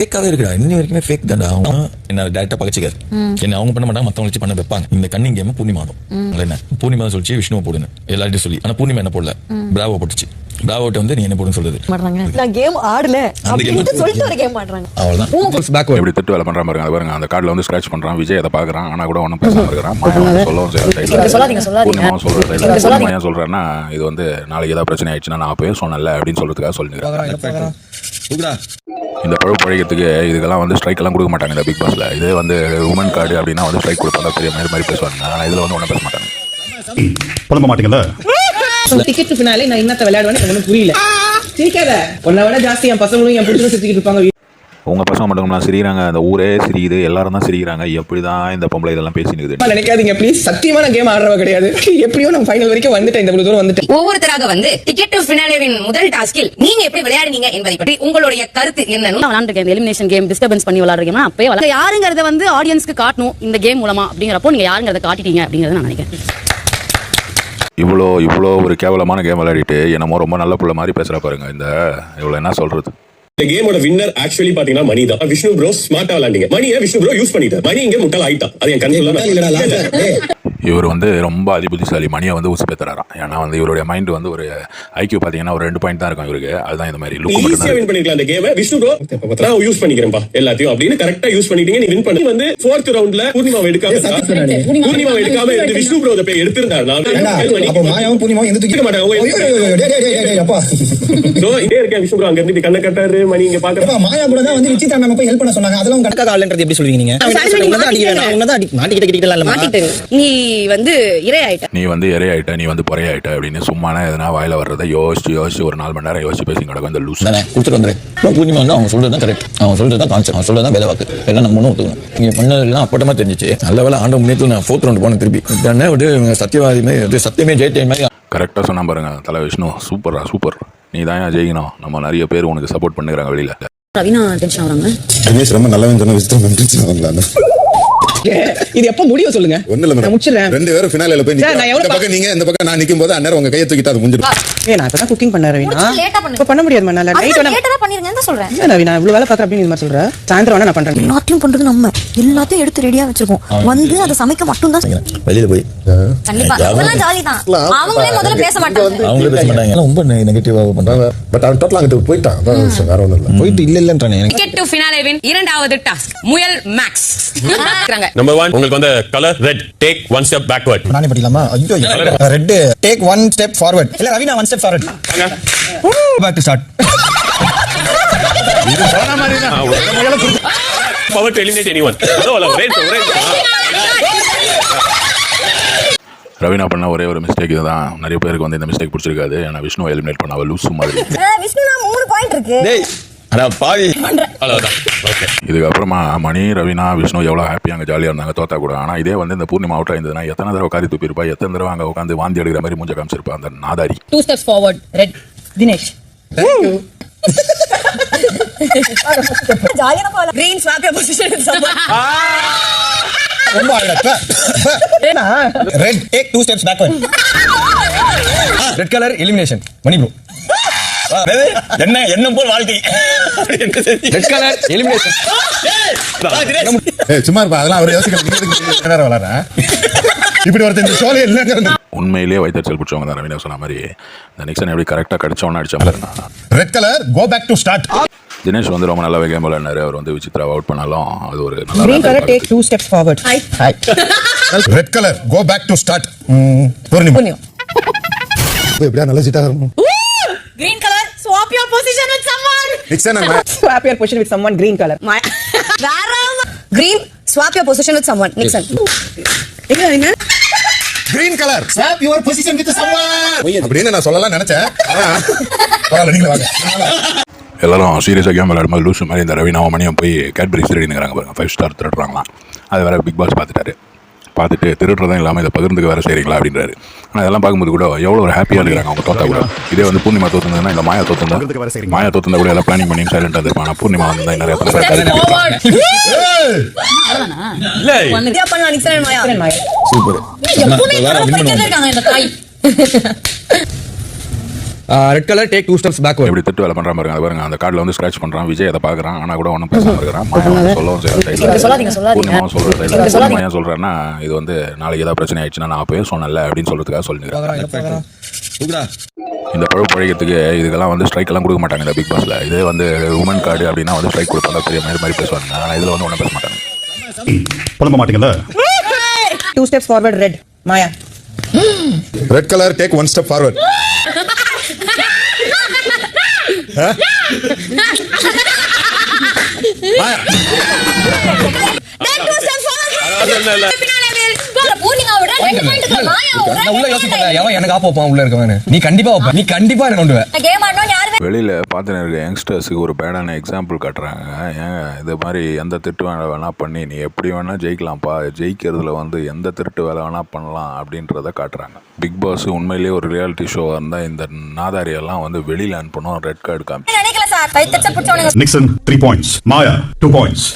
ஃபேக்காவே இருக்குடா. இன்னி வரைக்குமே ஃபேக் தான்டா. அவங்க என்ன டேரக்டா பகச்சிக்காரு. என்ன அவங்க பண்ண மாட்டாங்க மத்தவங்க வச்சு பண்ண வைப்பாங்க. இந்த கண்ணிங் கேம் பூர்ணிமாடும் என்ன? பூர்ணிமா சொல்லிச்சு விஷ்ணுவை போடுன்னு. எல்லார்ட்டையும் சொல்லி. ஆனா பூர்ணிமா என்ன போடல? பிராவோ போட்டுச்சு. பிராவோட்ட வந்து நீ என்ன போடுன்னு சொல்றது? மாட்றாங்க நான் கேம் ஆடல. அப்படின்னு சொல்லிட்டு ஒரு கேம் ஆடுறாங்க. அவ்வளவுதான். எப்படி திட்டு வேலை பாருங்க. அது பாருங்க அந்த கார்டுல வந்து ஸ்கிராச் பண்றான். விஜய் அதை பாக்குறான் ஆனா கூட ஒன்றும் பேசாம சொல்லவும் சொல்லாதீங்க, சொல்லாதீங்க. பூர்ணிமாவும் சொல்ற இப்படி சைடுல சொல்லாதீங்க. பூர்ணிமா ஏன் சொல்றேன்னா இது வந்து நாளைக்கு ஏதாவது பிரச்சனை ஆயிடுச்சுன்னா நான் அப்பவே சொன்னேன்ல அப்படின்னு சொல்றதுக்காக சொல்லிருக்கேன் இந்த பழு பழைக்கிறதுக்கு இதுக்கெல்லாம் வந்து ஸ்ட்ரைக் எல்லாம் கொடுக்க மாட்டாங்க இந்த பிக் பாஸ்ல இதே வந்து உமன் கார்டு அப்படின்னா வந்து ஸ்ட்ரைக் கொடுப்பாங்க பெரிய மாதிரி மாதிரி பேசுவாங்க. ஆனா இதுல வந்து ஒன்றும் பேச மாட்டாங்க. புலம்ப மாட்டீங்கல்ல டிக்கெட் ஃபினாலே நான் இன்னத்த விளையாடுவேன்னு எனக்கு ஒன்றும் புரியல. சிரிக்காத. உன்னை விட ஜாஸ்தி என் பசங்களும் என் பிடிச்சதும் சுத்திக்கிட்டு இருப்பாங்க. உங்க பசங்க மட்டும் சிரிக்கிறாங்க அந்த ஊரே சிரிக்குது எல்லாரும் தான் சிரிக்கிறாங்க. எப்படிதான் இந்த பொம்பளை இதெல்லாம் பேசினுக்குது நினைக்காதீங்க ப்ளீஸ் சத்தியமா நான் கேம் ஆடுறவ கிடையாது. எப்படியோ நான் ஃபைனல் வரைக்கும் வந்துட்டேன் இந்த தூரம் வந்துட்டேன். ஒவ்வொருத்தராக வந்து டிக்கெட் டு ஃபினாலேவின் முதல் டாஸ்கில் நீங்க எப்படி விளையாடுனீங்க என்பதை பற்றி உங்களுடைய கருத்து என்னன்னு நான் விளாண்டுருக்கேன் எலிமினேஷன் கேம் டிஸ்டர்பன்ஸ் பண்ணி விளாடுறீங்க அப்பயே விளையாட யாருங்கிறத வந்து ஆடியன்ஸ்க்கு காட்டணும் இந்த கேம் மூலமா அப்படிங்கிறப்போ நீங்க யாருங்கிறத காட்டிட்டீங்க அப்படிங்கறத நான் நினைக்கிறேன். இவ்வளோ இவ்வளோ ஒரு கேவலமான கேம் விளையாடிட்டு என்னமோ ரொம்ப நல்ல புள்ள மாதிரி பேசுற பாருங்க இந்த இவ்வளோ என்ன சொல்றது? இந்த கேமோட வின்னர் ஆக்சுவலி பாத்தீங்கன்னா மணி தான். விஷ்ணு ப்ரோ ஸ்மார்ட்டா விளாண்டீங்க மணியை விஷ்ணு ப்ரோ யூஸ் பண்ணிட்டார். மணி இங்க முட்டாள் ஆயிட்டான் அது என் கண்ணில் இவர் வந்து ரொம்ப அதிபுத்திசாலி மணியை வந்து உசு பேத்துறாராம் ஏன்னா வந்து இவருடைய மைண்ட் வந்து ஒரு ஐக்கியூ பார்த்தீங்கன்னா ஒரு ரெண்டு பாயிண்ட் தான் இருக்கும் இவருக்கு அதுதான் இந்த மாதிரி லுக் மட்டும் ஈஸியா தான் வின் பண்ணிக்கலாம் அந்த கேம் விஷ்ணு ப்ரோ நான் யூஸ் பண்ணிக்கிறேன்பா எல்லாத்தையும் அப்படின்னு கரெக்டா யூஸ் பண்ணிட்டீங்க நீ வின் பண்ணி வந்து ஃபோர்த் ரவுண்ட்ல பூர்ணிமாவை எடுக்காம பூர்ணிமாவை எடுக்காம இருந்து விஷ்ணு ப்ரோ போய் எடுத்திருந்தாரு அப்போ மாயாவும் பூர்ணிமாவும் எந்த தூக்கி இருக்க மாட்டாங்க. அப்பா இதே இருக்கேன் விஷ்ணு ப்ரோ அங்க இருந்து கண்ணை கட்டாரு மணி இங்க அப்பா, பாக்குறேன் மாயா கூட தான் வந்து விசித்ரா மேம் போய் ஹெல்ப் பண்ண சொன்னாங்க அதெல்லாம் கணக்காக ஆளுன்றது எப்படி சொல்லுவீங்க நீங்க உன்னதான் அடிக்க வேணாம் உன்னதான் அடி மாட்டிக்கிட்ட கிட்ட இல்ல மாட்டிட்டு நீ வந்து இரை ஆயிட்ட நீ வந்து இறை ஆயிட்ட நீ வந்து பொறைய ஆயிட்ட அப்படின்னு சும்மானா எதனா வாயில வர்றதை யோசிச்சு யோசிச்சு ஒரு நாலு மணி நேரம் யோசிச்சு பேசி கிடக்கும் இந்த லூஸ் தானே கொடுத்துட்டு அப்புறம் பூர்ணிமா வந்து அவங்க சொல்றது தான் கரெக்ட் அவங்க சொல்றது தான் கான்செப்ட் அவங்க சொல்றது தான் வேலை வாக்கு எல்லாம் நம்ம ஒன்றும் ஒத்துக்கணும். நீங்க பண்ணதெல்லாம் அப்பட்டமா தெரிஞ்சிச்சு. நல்ல வேலை ஆண்ட முன்னேற்ற நான் ஃபோர்த் ரவுண்ட் போனேன் திருப்பி. உடனே வந்து இவங்க சத்தியவாதி மாதிரி வந்து சத்தியமே ஜெயித்த மாதிரி கரெக்டாக சொன்னா பாருங்க தலை விஷ்ணு. சூப்பரா சூப்பர் நீ தான் ஜெயிக்கணும்? நம்ம நிறைய பேர் உனக்கு சப்போர்ட் பண்ணுறாங்க வெளியில. ரவினா டென்ஷன் ஆகுறாங்க தினேஷ் ரொம்ப நல்லவன் சொன்ன விசித்ரா மேம் டென்ஷன் இது எப்ப முடியும் சொல்லுங்க? ஒண்ணு இல்ல முடிச்சிடுறேன். ரெண்டு பேரும் ஃபினாலில போய். எவ்வளவு இந்த பக்கம் நீங்க இந்த பக்கம் நான் நிக்கும் போது அந்நேரம் உங்க கையை தூக்கிட்டு அது முடிஞ்சிடும் ஏ நான் இப்பதான் குக்கிங் பண்ண ரவினா. இப்ப பண்ண முடியாது நான் நைட் வேணா லேட்டா தான் பண்ணிருங்கன்னு தான் சொல்றேன். இல்ல ரவி நான் இவ்வளவு வேலை பாக்குறேன் அப்படின்னு இந்த மாதிரி சொல்றேன் சாயந்தரம் வேணா நான் பண்றேன். எல்லாத்தையும் பண்றது நம்ம. எல்லாத்தையும் எடுத்து ரெடியா வச்சிருக்கோம். வந்து அதை சமைக்க மட்டும் தான் வெளியில போய். கண்டிப்பா. அதெல்லாம் ஜாலி தான். அவங்களே முதல்ல பேச மாட்டாங்க. அவங்களே பேச மாட்டாங்க. ரொம்ப நெகட்டிவாக பண்றாங்க. பட் அவன் டோட்டல் அங்கிட்டு போயிட்டான். வேற ஒண்ணும் இல்ல. போயிட்டு இல்ல இல்லன்றானே எனக்கு. டு ஃபினாலேவின் இரண்டாவது டாஸ்க் முயல் மேக்ஸ் நம்பர் ஒன் உங்களுக்கு வந்து colour red take one step backward நானே படிக்கலாமா? ஐயோ red take one step forward இல்ல ரவி நான் one step forward back to start power to eliminate anyone Raveena பண்ண ஒரே ஒரு மிஸ்டேக் இதுதான். நிறைய பேருக்கு வந்து இந்த மிஸ்டேக் பிடிச்சிருக்காது. ஏன்னா விஷ்ணு எலிமினேட் பண்ண அவள் லூஸ் மாதிரி. விஷ்ணு மூணு பாயிண்ட் இருக்கு. இதுக்கப்புறமா மணி ரவீனா விஷ்ணு எவ்வளோ ஹாப்பியாக அங்கே ஜாலியாக இருந்தாங்க தோத்தா கூட. ஆனால் இதே வந்து இந்த பூர்ணிமா அவுட் இருந்ததுன்னா எத்தனை தடவை உட்காந்து துப்பிருப்பா எத்தனை தடவை அங்கே உட்காந்து வாந்தி எடுக்கிற மாதிரி மூஞ்ச காமிச்சிருப்பா அந்த நாதாரி. Two steps forward red Dinesh. Red take two steps backward red colour elimination Mani bro என்ன என்ன போல் வாழ்க்கை. சும்மா இருப்பா அதெல்லாம் அவர் யோசிக்க நேரம் வளரேன் இப்படி ஒருத்தன் இந்த சோழ இல்லைங்க உண்மையிலேயே வைத்தறிச்சல் பிடிச்சவங்க தான் ரவீனா சொன்ன மாதிரி. இந்த நிக்சன் எப்படி கரெக்டாக கடிச்சவொன்னு அடிச்ச red colour go back to start Dinesh வந்து ரொம்ப நல்லாவே கேம் விளையாடினாரு. அவர் வந்து விசித்ராவை அவுட் பண்ணாலும் அது ஒரு கிரீன் கலர் டேக் நல்லா two steps forward red colour go back to start Poornima எப்படியா நல்ல சீட்டா இருக்கும் green colour swap your position with someone Nixon Anna swap your position with someone green colour வேற green swap your position with someone Nixon என்ன என்ன green colour swap your position with someone அப்படின்னு நான் சொல்லலாம் நினைச்சேன். ஆனா பரவாயில்ல நீங்க வாங்க. எல்லாரும் சீரியஸாக கேம் விளையாடும்போது லூஸ் மாதிரி இந்த ரவீனாவும் மணியும் போய் கேட்பரிஸ் திருடினுங்கிறாங்க பாருங்க. ஃபைவ் ஸ்டார் திருடுறாங்களாம் அது வேற பிக் பாஸ் பார்த்துட்டாரு. பார்த்துட்டு திருடுறதும் இல்லாமல் இதை பகிர்ந்துக்கு வேற செய்றீங்களா அப்படின்றாரு. ஆனால் இதெல்லாம் பார்க்கும்போது கூட எவ்வளோ ஒரு ஹாப்பியாக இருக்கிறாங்க அவங்க தோத்தா கூட. இதே வந்து பூர்ணிமா தோத்துருந்ததுன்னா இந்த மாயா தோத்துருந்தா மாயா தோத்துருந்தா கூட எல்லாம் பிளானிங் பண்ணி சைலண்டாக இருப்பாங்க ஆனால் பூர்ணிமா வந்து தான் நிறைய பேர் சூப்பர் எப்பவுமே கலர் போயிட்டே இருக்காங்க இந்த தாய் red colour take two steps backward எப்படி திட்டு வேலை பண்றான் பாருங்க அது பாருங்க அந்த கார்டில் வந்து ஸ்க்ராட்ச் பண்றான். விஜய் அதை பார்க்கறான். ஆனா கூட ஒன்றும் பேசாம இருக்கிறான். சொல்லவும் செய்யற இப்படி சைடில் சொல்லாதீங்க, சொல்லாதீங்க. பூர்ணிமாவும் சொல்ற இப்படி சைடில் சொல்லாதீங்க. பூர்ணிமா ஏன் சொல்றேன்னா இது வந்து நாளைக்கு ஏதாவது பிரச்சனை ஆயிடுச்சுன்னா நான் அப்பவே சொன்னேன்ல அப்படின்னு சொல்றதுக்காக சொல்லிக்கிறேன் இந்த பழு பழகிறதுக்கு இதுக்கெல்லாம் வந்து ஸ்ட்ரைக் எல்லாம் கொடுக்க மாட்டாங்க இந்த பிக் பாஸ்ல இதே வந்து உமன் கார்டு அப்படின்னா வந்து ஸ்ட்ரைக் கொடுப்பாங்க பெரிய மாதிரி மாதிரி பேசுவாங்க ஆனா இதுல வந்து ஒன்றும் பேச மாட்டாங்க புலம்ப மாட்டீங்கல்ல? Two steps forward red Maya. Red colour take one step forward ¿Eh? Vaya. That was a நான் உள்ள யோசிப்பேன். எவன் எனக்கு ஆப் வைப்பான் உள்ள இருக்கவன் நீ கண்டிப்பா வைப்ப நீ கண்டிப்பா எனக்கு கொண்டு வா. வெளியில் பார்த்துன்னு இருக்க யங்ஸ்டர்ஸுக்கு ஒரு பேடான எக்ஸாம்பிள் காட்டுறாங்க. ஏங்க இது மாதிரி எந்த திட்டு வேலை வேணால் பண்ணி நீ எப்படி வேணால் ஜெயிக்கலாம்ப்பா. ஜெயிக்கிறதுல வந்து எந்த திருட்டு வேலை வேணால் பண்ணலாம் அப்படின்றத காட்டுறாங்க. பிக் பாஸ் உண்மையிலேயே ஒரு ரியாலிட்டி ஷோவாக இருந்தால் இந்த நாதாரியெல்லாம் வந்து வெளியில் அனுப்பணும் ரெட் கார்டு காமி Nixon three points Maya two points